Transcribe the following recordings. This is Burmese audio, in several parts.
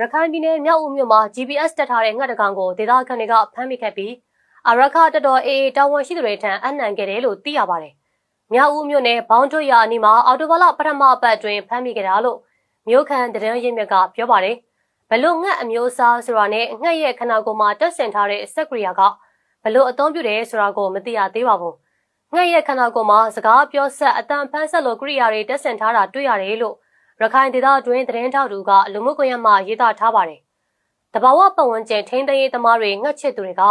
ရခိုင်ပြည်နယ်မြောက်ဦးမြို့မှာ GPS တက်ထားတဲ့ငှက်တကောင်ကိုဒေသခံတွေကဖမ်းမိခဲ့ပြီးအရခတတော် AA တာဝန်ရှိသူတွေထံအနှံခဲ့တယ်လို့သိရပါတယ်။မြောက်ဦးမြို့နယ်ဘောင်းထွတ်ရအနီးမှာအော်တိုဘာလပထမပတ်အတွင်းဖမ်းမိခဲ့တာလို့မြို့ခံတရန်ရင်းမြစ်ကပြောပါတယ်။ဘလို့ငှက်အမျိုးအစားဆိုတာနဲ့ငှက်ရဲ့ခနာကိုယ်မှာတက်ဆင်ထားတဲ့စက်ကရိယာကဘလို့အသုံးပြုတယ်ဆိုတာကိုမသိရသေးပါဘူး။ငှက်ရဲ့ခနာကိုယ်မှာစကားပြောဆက်အတန်ဖန်းဆက်လို့ကိရိယာတွေတက်ဆင်ထားတာတွေ့ရတယ်လို့ ရခိုင်ဒေသအတွင်းသတင်းထောက်တွေကလူမှုကွန်ရက်မှာရေးသားထားပါတယ်။တဘာဝပတ်ဝန်းကျင်ထိန်းသိမ်းရေးသမားတွေငှက်ချစ်သူတွေက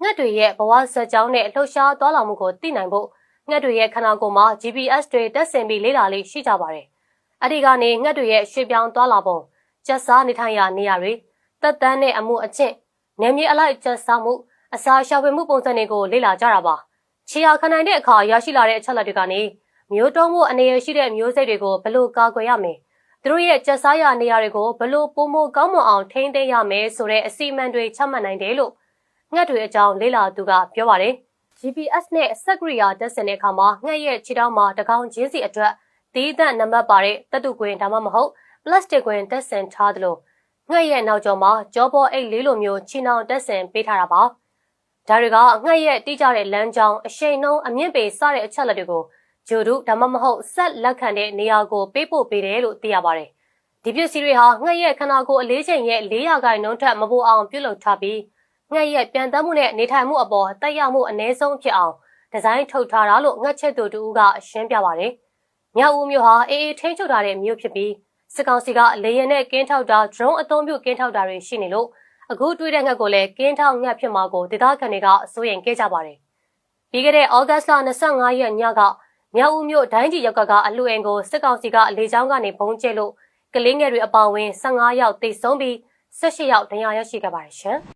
ငှက်တွေရဲ့ဘဝဇက်ကြောင်းနဲ့လှုပ်ရှားသွားလာမှုကိုသိနိုင်ဖို့ငှက်တွေရဲ့ခန္ဓာကိုယ်မှာ GPS တွေတက်ဆင်ပြီးလေ့လာလေးရှိကြပါတယ်။အဲဒီကနေငှက်တွေရဲ့ရွှေ့ပြောင်းသွားလာပုံကျက်စားနေထိုင်ရာနေရာတွေတက်တန်းတဲ့အမှုအကျင့်နေမြေအလိုက်ကျက်စားမှုအစာရှာဖွေမှုပုံစံတွေကိုလေ့လာကြတာပါ။ခြေရာခံနိုင်တဲ့အခါရရှိလာတဲ့အချက်လက်တွေကနေမျိုးတုံးမှုအနေရရှိတဲ့မျိုးစိတ်တွေကိုဘယ်လိုကာကွယ်ရမလဲ။ သူတို့ရဲ့ကျက်စားရနေရာတွေကိုဘလို့ပုံမကောင်းမွန်အောင်ထိန်းသိမ်းရမယ်ဆိုတဲ့အစီအမံတွေချမှတ်နိုင်တယ်လို့ငှက်တွေအကြောင်းလေ့လာသူကပြောပါတယ်။ GPS နဲ့စက်ကရိယာတက်ဆင်တဲ့အခါမှာငှက်ရဲ့ခြေထောက်မှာတကောင်ချင်းစီအတွက်တီးသန့်နံပါတ်ပါတဲ့တပ်တုကွင်းဒါမှမဟုတ်ပလတ်စတစ်ကွင်းတက်ဆင်ထားသလိုငှက်ရဲ့နောက်ကျောမှာကြောပေါ်အိတ်လေးလိုမျိုးချီနှောင်တက်ဆင်ပေးထားတာပါ။ဒါတွေကငှက်ရဲ့တိကျတဲ့လမ်းကြောင်းအရှိန်နှုံးအမြင့်ပေစတဲ့အချက်လက်တွေကို ဂျိုဒုဒါမှမဟုတ်ဆက်လက်ခံတဲ့နေရာကိုပေးပို့ပေးတယ်လို့သိရပါတယ်။ဒီပစ္စည်းတွေဟာငှက်ရဲ့ခန္ဓာကိုယ်အလေးချိန်ရဲ့400ခိုင်နှုန်းထက်မပိုအောင်ပြုလုပ်ထားပြီးငှက်ရဲ့ပြန်တမ်းမှုနဲ့နေထိုင်မှုအပေါ်တက်ရောက်မှုအ ਨੇ ဆုံးဖြစ်အောင်ဒီဇိုင်းထုတ်ထားတာလို့ငှက်ချက်သူတူကရှင်းပြပါတယ်။မြောက်ဦးမြို့ဟာအေးအေးထိန်းချုပ်ထားတဲ့မြို့ဖြစ်ပြီးစစ်ကောင်စီကလေရင်နဲ့ကင်းထောက်တာ drone အသုံးပြုကင်းထောက်တာတွေရှိနေလို့အခုတွေ့တဲ့ငှက်ကိုလည်းကင်းထောက်ငှက်ဖြစ်မှာကိုဒေသခံတွေကအစိုးရင်ခဲ့ကြပါတယ်။ပြီးခဲ့တဲ့ဩဂတ်စ်လ25ရက်ညက မြောက်ဦးမြို့ဒိုင်းကြီးရောက်ကအလှူအင်ကိုစစ်ကောင်စီကလေကြောင်းကနေဘုံကျဲလို့ကလေးငယ်တွေအပါအဝင်15ယောက်တိတ်ဆုံးပြီး18ယောက်ဒဏ်ရာရရှိခဲ့ပါတယ်ရှင်။